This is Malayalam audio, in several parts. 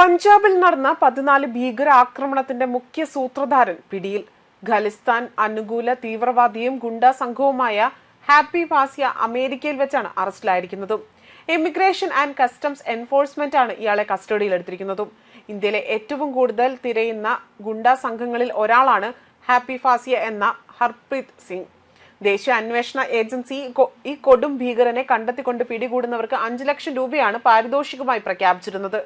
പഞ്ചാബിൽ നടന്ന പതിനാല് ഭീകരാക്രമണത്തിന്റെ മുഖ്യ സൂത്രധാരൻ പിടിയിൽ. ഖലിസ്ഥാൻ അനുകൂല തീവ്രവാദിയും ഗുണ്ടാ സംഘവുമായ ഹാപ്പി ഫാസിയ അമേരിക്കയിൽ വെച്ചാണ് അറസ്റ്റിലായിരിക്കുന്നതും. ഇമിഗ്രേഷൻ ആൻഡ് കസ്റ്റംസ് എൻഫോഴ്സ്മെന്റ് ആണ് ഇയാളെ കസ്റ്റഡിയിൽ കസ്റ്റഡിയിലെടുത്തിരിക്കുന്നതും ഇന്ത്യയിലെ ഏറ്റവും കൂടുതൽ തിരയുന്ന ഗുണ്ടാ സംഘങ്ങളിൽ ഒരാളാണ് ഹാപ്പി ഫാസിയ എന്ന ഹർപ്രീത് സിംഗ്. ദേശീയ അന്വേഷണ ഏജൻസി ഈ കൊടും ഭീകരനെ കണ്ടെത്തിക്കൊണ്ട് പിടികൂടുന്നവർക്ക് അഞ്ചു ലക്ഷം രൂപയാണ് പാരിതോഷികമായി പ്രഖ്യാപിച്ചിരുന്നത്.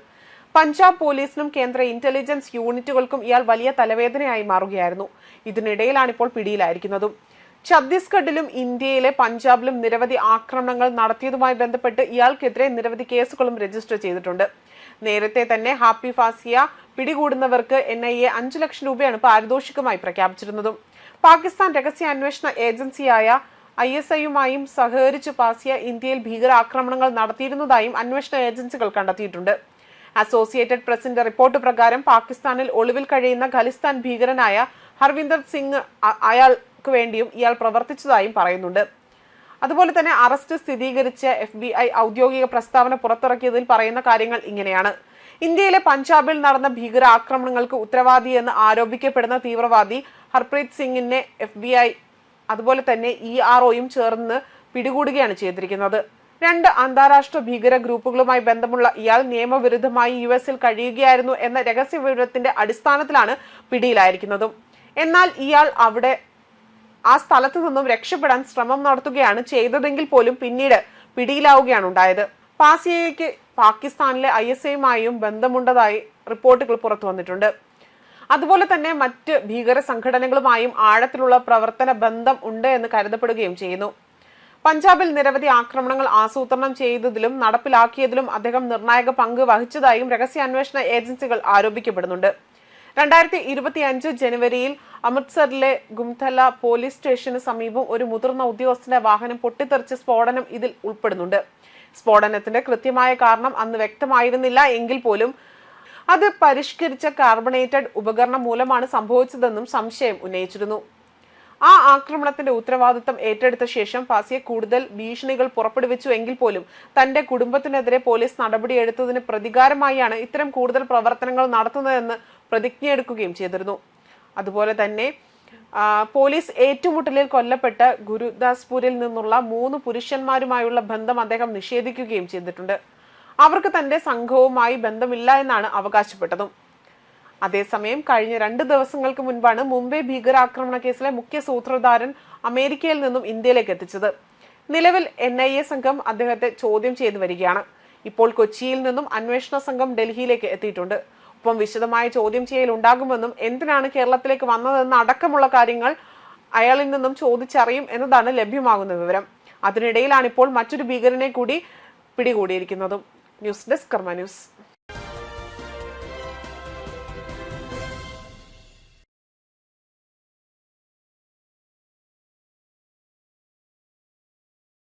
പഞ്ചാബ് പോലീസിനും കേന്ദ്ര ഇന്റലിജൻസ് യൂണിറ്റുകൾക്കും ഇയാൾ വലിയ തലവേദനയായി മാറുകയായിരുന്നു. ഇതിനിടയിലാണ് ഇപ്പോൾ പിടിയിലായിരിക്കുന്നതും. ഛത്തീസ്ഗഡിലും ഇന്ത്യയിലെ പഞ്ചാബിലും നിരവധി ആക്രമണങ്ങൾ നടത്തിയതുമായി ബന്ധപ്പെട്ട് ഇയാൾക്കെതിരെ നിരവധി കേസുകളും രജിസ്റ്റർ ചെയ്തിട്ടുണ്ട്. നേരത്തെ തന്നെ ഹാപ്പി ഫാസിയ പിടികൂടുന്നവർക്ക് എൻ ഐ എ അഞ്ചു ലക്ഷം രൂപയാണ് പാരിതോഷികമായി പ്രഖ്യാപിച്ചിരുന്നതും. പാകിസ്ഥാൻ രഹസ്യാന്വേഷണ ഏജൻസിയായ ഐ എസ് ഐയുമായും സഹകരിച്ച് പാസിയ ഇന്ത്യയിൽ ഭീകരാക്രമണങ്ങൾ നടത്തിയിരുന്നതായും അന്വേഷണ ഏജൻസികൾ കണ്ടെത്തിയിട്ടുണ്ട്. അസോസിയേറ്റഡ് പ്രസിന്റെ റിപ്പോർട്ട് പ്രകാരം പാകിസ്ഥാനിൽ ഒളിവിൽ കഴിയുന്ന ഖലിസ്ഥാൻ ഭീകരനായ ഹർവിന്ദർ സിംഗ് അയാൾക്ക് വേണ്ടിയും ഇയാൾ പ്രവർത്തിച്ചതായും പറയുന്നുണ്ട്. അതുപോലെ തന്നെ അറസ്റ്റ് സ്ഥിരീകരിച്ച എഫ് ബി ഐ ഔദ്യോഗിക പ്രസ്താവന പുറത്തിറക്കിയതിൽ പറയുന്ന കാര്യങ്ങൾ ഇങ്ങനെയാണ്. ഇന്ത്യയിലെ പഞ്ചാബിൽ നടന്ന ഭീകരാക്രമണങ്ങൾക്ക് ഉത്തരവാദിയെന്ന് ആരോപിക്കപ്പെടുന്ന തീവ്രവാദി ഹർപ്രീത് സിംഗിനെ എഫ് ബി ഐ അതുപോലെ തന്നെ ഇ ആർ ഒയും ചേർന്ന് പിടികൂടുകയാണ് ചെയ്തിരിക്കുന്നത്. രണ്ട് അന്താരാഷ്ട്ര ഭീകര ഗ്രൂപ്പുകളുമായി ബന്ധമുള്ള ഇയാൾ നിയമവിരുദ്ധമായി യു എസിൽ കഴിയുകയായിരുന്നു എന്ന രഹസ്യ വിവരത്തിന്റെ അടിസ്ഥാനത്തിലാണ് പിടിയിലായിരിക്കുന്നതും. എന്നാൽ ഇയാൾ അവിടെ ആ സ്ഥലത്തു നിന്നും രക്ഷപ്പെടാൻ ശ്രമം നടത്തുകയാണ് ചെയ്തതെങ്കിൽ പോലും പിന്നീട് പിടിയിലാവുകയാണ് ഉണ്ടായത്. പാസിയയ്ക്ക് പാകിസ്ഥാനിലെ ഐ എസ് ഐയുമായും ബന്ധമുണ്ടതായി റിപ്പോർട്ടുകൾ പുറത്തു വന്നിട്ടുണ്ട്. അതുപോലെ തന്നെ മറ്റ് ഭീകര സംഘടനകളുമായും ആഴത്തിലുള്ള പ്രവർത്തന ബന്ധം ഉണ്ട് എന്ന് കരുതപ്പെടുകയും ചെയ്യുന്നു. പഞ്ചാബിൽ നിരവധി ആക്രമണങ്ങൾ ആസൂത്രണം ചെയ്തതിലും നടപ്പിലാക്കിയതിലും അദ്ദേഹം നിർണായക പങ്ക് വഹിച്ചതായും രഹസ്യാന്വേഷണ ഏജൻസികൾ ആരോപിക്കപ്പെടുന്നുണ്ട്. രണ്ടായിരത്തി ഇരുപത്തി അഞ്ച് ജനുവരിയിൽ അമൃത്സറിലെ ഗുംതല പോലീസ് സ്റ്റേഷന് സമീപം ഒരു മുതിർന്ന ഉദ്യോഗസ്ഥന്റെ വാഹനം പൊട്ടിത്തെറിച്ച സ്ഫോടനം ഇതിൽ ഉൾപ്പെടുന്നുണ്ട്. സ്ഫോടനത്തിന്റെ കൃത്യമായ കാരണം അന്ന് വ്യക്തമായിരുന്നില്ല എങ്കിൽ പോലും അത് പരിഷ്കരിച്ച കാർബണേറ്റഡ് ഉപകരണം മൂലമാണ് സംഭവിച്ചതെന്നും സംശയം ഉന്നയിച്ചിരുന്നു. ആ ആക്രമണത്തിന്റെ ഉത്തരവാദിത്തം ഏറ്റെടുത്ത ശേഷം പാസിയെ കൂടുതൽ ഭീഷണികൾ പുറപ്പെടുവിച്ചു എങ്കിൽ പോലും തന്റെ കുടുംബത്തിനെതിരെ പോലീസ് നടപടിയെടുത്തതിന് പ്രതികാരമായാണ് ഇത്തരം കൂടുതൽ പ്രവർത്തനങ്ങൾ നടത്തുന്നതെന്ന് പ്രതിജ്ഞയെടുക്കുകയും ചെയ്തിരുന്നു. അതുപോലെ തന്നെ പോലീസ് ഏറ്റുമുട്ടലിൽ കൊല്ലപ്പെട്ട ഗുരുദാസ്പൂരിൽ നിന്നുള്ള മൂന്ന് പുരുഷന്മാരുമായുള്ള ബന്ധം അദ്ദേഹം നിഷേധിക്കുകയും ചെയ്തിട്ടുണ്ട്. അവർക്ക് തന്റെ സംഘവുമായി ബന്ധമില്ല എന്നാണ് അവകാശപ്പെട്ടതും. അതേസമയം കഴിഞ്ഞ രണ്ട് ദിവസങ്ങൾക്ക് മുൻപാണ് മുംബൈ ഭീകരാക്രമണ കേസിലെ മുഖ്യ സൂത്രധാരൻ അമേരിക്കയിൽ നിന്നും ഇന്ത്യയിലേക്ക് എത്തിച്ചത്. നിലവിൽ എൻ ഐ എ സംഘം അദ്ദേഹത്തെ ചോദ്യം ചെയ്തു വരികയാണ്. ഇപ്പോൾ കൊച്ചിയിൽ നിന്നും അന്വേഷണ സംഘം ഡൽഹിയിലേക്ക് എത്തിയിട്ടുണ്ട്. ഒപ്പം വിശദമായ ചോദ്യം ചെയ്യൽ ഉണ്ടാകുമെന്നും എന്തിനാണ് കേരളത്തിലേക്ക് വന്നതെന്ന അടക്കമുള്ള കാര്യങ്ങൾ അയാളിൽ നിന്നും ചോദിച്ചറിയും എന്നതാണ് ലഭ്യമാകുന്ന വിവരം. അതിനിടയിലാണ് ഇപ്പോൾ മറ്റൊരു ഭീകരനെ കൂടി പിടികൂടിയിരിക്കുന്നതും. News desk Karma news.